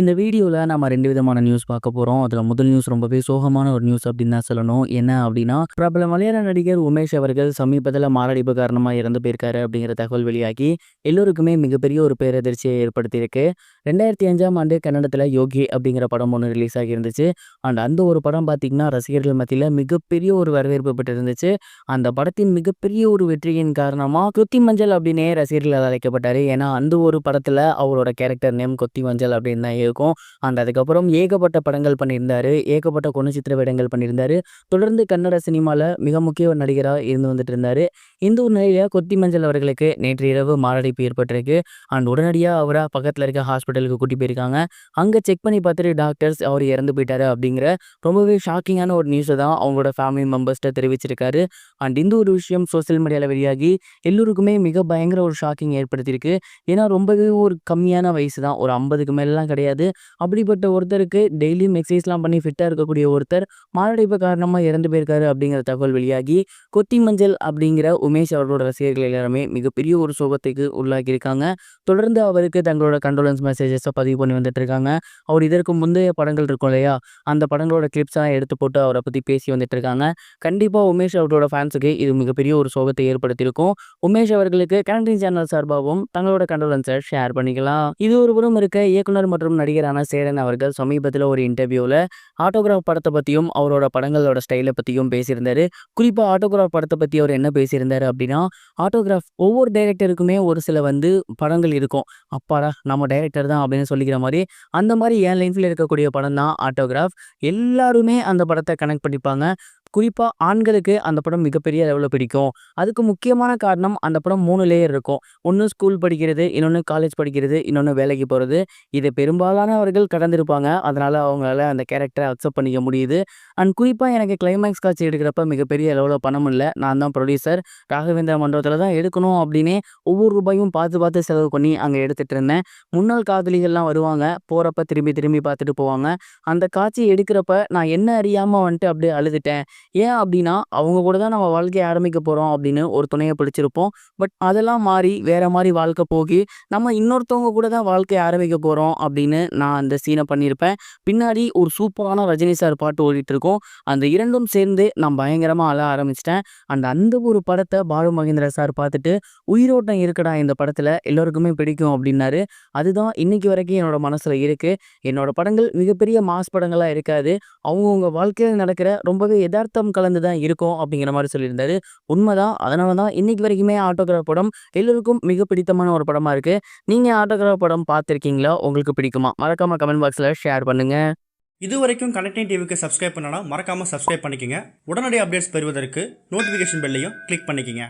இந்த வீடியோவில் நம்ம ரெண்டு விதமான நியூஸ் பார்க்க போகிறோம் அதில் முதல் நியூஸ் ரொம்பவே சோகமான ஒரு நியூஸ் அப்படின்னு தான் சொல்லணும். என்ன அப்படின்னா பிரபல மலையாள நடிகர் உமேஷ் அவர்கள் சமீபத்தில் மாரடைப்பு காரணமாக இறந்து போயிருக்காரு அப்படிங்கிற தகவல் வெளியாகி எல்லோருக்குமே மிகப்பெரிய ஒரு பேரதிர்ச்சியை ஏற்படுத்தியிருக்கு. ரெண்டாயிரத்தி அஞ்சாம் ஆண்டு கன்னடத்தில் யோகி அப்படிங்கிற படம் ஒன்று ரிலீஸ் ஆகியிருந்துச்சு. அண்ட் அந்த ஒரு படம் பார்த்திங்கன்னா ரசிகர்கள் மத்தியில் மிகப்பெரிய ஒரு வரவேற்பு பெற்றிருந்துச்சு. அந்த படத்தின் மிகப்பெரிய ஒரு வெற்றியின் காரணமாக கொத்தி மஞ்சள் அப்படின்னே ரசிகர்கள் அழைக்கப்பட்டார். ஏன்னா அந்த ஒரு படத்தில் அவரோட கேரக்டர் நேம் கொத்தி மஞ்சள் அப்படின்னு தான் இருக்கும். அண்ட் அதுக்கப்புறம் ஏகப்பட்ட படங்கள் பண்ணியிருந்தார். ஏகப்பட்ட குணச்சித்திர வேடங்கள் பண்ணியிருந்தாரு. தொடர்ந்து கன்னட சினிமாவில் மிக முக்கிய ஒரு நடிகராக இருந்து வந்துட்டு இருந்தார். இந்த ஒரு நிலையில் கொத்தி மஞ்சள் அவர்களுக்கு நேற்று இரவு மாரடைப்பு ஏற்பட்டிருக்கு. அண்ட் உடனடியாக அவரை பக்கத்தில் இருக்க ஹாஸ்பிட்டலுக்கு கூட்டி போயிருக்காங்க. அங்கே செக் பண்ணி பார்த்துட்டு டாக்டர்ஸ் அவர் இறந்து போயிட்டாரு அப்படிங்கிற ரொம்பவே ஷாக்கிங்கான ஒரு நியூஸை தான் அவங்களோட ஃபேமிலி மெம்பர்ஸ்கிட்ட தெரிவிச்சிருக்காரு. அண்ட் இந்த ஒரு விஷயம் சோஷியல் மீடியாவில் வெளியாகி எல்லோருக்குமே மிக பயங்கர ஒரு ஷாக்கிங் ஏற்படுத்தியிருக்கு. ஏன்னா ரொம்பவே ஒரு கம்மியான வயசு தான். ஒரு ஐம்பதுக்கு மேலாம் கிடையாது. அப்படிப்பட்ட ஒருத்தருக்கு டெய்லியும் எக்ஸசைஸ்லாம் பண்ணி ஃபிட்டாக இருக்கக்கூடிய ஒருத்தர் மாரடைப்பு காரணமாக இறந்து போயிருக்காரு அப்படிங்கிற தகவல் வெளியாகி கொத்தி மஞ்சள் அப்படிங்கிற உமேஷ் அவர்களோட ரசிகர்கள் எல்லாருமே மிகப்பெரிய ஒரு சோகத்துக்கு உள்ளாகியிருக்காங்க. தொடர்ந்து அவருக்கு தங்களோட கண்டோலன்ஸ் மெசேஜஸை பதிவு பண்ணி வந்துட்டு இருக்காங்க அவர் இதற்கு முந்தைய படங்கள் இருக்கும் இல்லையா? அந்த படங்களோட கிளிப்ஸ்லாம் எடுத்து போட்டு அவரை பற்றி பேசி வந்துட்டு இருக்காங்க கண்டிப்பாக உமேஷ் அவர்களோட ஃபேன்ஸுக்கு இது மிகப்பெரிய ஒரு சோகத்தை ஏற்படுத்தியிருக்கும். உமேஷ் அவர்களுக்கு கனடின் சேனல் சார்பாகவும் தங்களோட கண்டோலன்ஸை ஷேர் பண்ணிக்கலாம். இது ஒரு புறம் இருக்க இயக்குனர் மற்றும் நடிகரான சேரன் அவர்கள் சமீபத்தில் ஒரு இன்டர்வியூவில் ஆட்டோகிராஃப் படத்தை பற்றியும் அவரோட படங்களோட ஸ்டைலை பற்றியும் பேசியிருந்தார். குறிப்பாக ஆட்டோகிராஃப் படத்தை பற்றி அவர் என்ன பேசியிருந்தார் அப்படின்னா ஆட்டோகிராஃப் ஒவ்வொரு டைரக்டருக்குமே ஒரு சில வந்து படங்கள் இருக்கும். அப்பாடா நம்ம டைரக்டர் தான் அப்படின்னு சொல்லிக்கிற மாதிரி அந்த மாதிரி என் லைஃப்பில் இருக்கக்கூடிய படம் தான் ஆட்டோகிராஃப் எல்லாருமே அந்த படத்தை கனெக்ட் பண்ணிப்பாங்க. குறிப்பாக ஆண்களுக்கு அந்த படம் மிகப்பெரிய லெவலில் பிடிக்கும். அதுக்கு முக்கியமான காரணம் அந்த படம் மூணு லேயர் இருக்கும். ஒன்று ஸ்கூல் படிக்கிறது இன்னொன்று காலேஜ் படிக்கிறது இன்னொன்று வேலைக்கு போகிறது இதை பெரும்பாலானவர்கள் கடந்திருப்பாங்க. அதனால் அவங்களால அந்த கேரக்டரை அக்செப்ட் பண்ணிக்க முடியுது. அண்ட் குறிப்பாக எனக்கு கிளைமேக்ஸ் காட்சி எடுக்கிறப்ப மிகப்பெரிய லெவலில் பணம் இல்லை. நான் தான் ப்ரொடியூசர் ராகவேந்திர மண்டபத்தில் தான் எடுக்கணும் அப்படின்னே ஒவ்வொரு ரூபாயும் பார்த்து பார்த்து செலவு பண்ணி அங்கே எடுத்துகிட்டு இருந்தேன். முன்னாள் காதலிகள்லாம் வருவாங்க. போகிறப்ப திரும்பி திரும்பி பார்த்துட்டு போவாங்க. அந்த காட்சி எடுக்கிறப்ப நான் என்ன அறியாமல் வந்துட்டு அப்படியே அழுதுட்டேன். ஏன் அப்படின்னா அவங்க கூட தான் நம்ம வாழ்க்கையை ஆரம்பிக்க போகிறோம் அப்படின்னு ஒரு துணையை பிடிச்சிருப்போம். பட் அதெல்லாம் மாறி வேற மாதிரி வாழ்க்கை போகி நம்ம இன்னொருத்தவங்க கூட தான் வாழ்க்கையை ஆரம்பிக்க போகிறோம் அப்படின்னு நான் அந்த சீனை பண்ணியிருப்பேன் பின்னாடி ஒரு சூப்பரான ரஜினி சார் பாட்டு ஓடிட்டு இருக்கோம் அந்த இரண்டும் சேர்ந்து நான் பயங்கரமாக அழ ஆரம்பிச்சிட்டேன். அந்த அந்த ஒரு படத்தை பாலு மகேந்திர சார் பார்த்துட்டு உயிரோட்டம் இருக்கடா இந்த படத்தில் எல்லோருக்குமே பிடிக்கும் அப்படின்னாரு. அதுதான் இன்னைக்கு வரைக்கும் என்னோட மனசில் இருக்குது என்னோட படங்கள் மிகப்பெரிய மாஸ் படங்களாக இருக்காது. அவங்கவுங்க வாழ்க்கையில் நடக்கிற ரொம்பவே யதார்த்தம் கலந்து தான் இருக்கும் அப்படிங்கிற மாதிரி சொல்லியிருந்தாரு. உண்மைதான். அதனால தான் இன்னைக்கு வரைக்குமே ஆட்டோகிராஃப் படம் எல்லோருக்கும் மிக பிடித்தமான ஒரு படமாக இருக்குது நீங்கள் ஆட்டோகிராஃப் படம் பார்த்துருக்கீங்களா? உங்களுக்கு பிடிக்குமா? மறக்காமல் கமெண்ட் பாக்ஸில் ஷேர் பண்ணுங்கள் இது வரைக்கும் கனெக்டிங் டிவிக்கு சப்ஸ்கிரைப் பண்ணனா மறக்காமல் சப்ஸ்கிரைப் பண்ணிக்கங்க. உடனடி அப்டேட்ஸ் பெறுவதற்கு நோட்டிஃபிகேஷன் பெல்லையும் கிளிக் பண்ணிக்கங்க.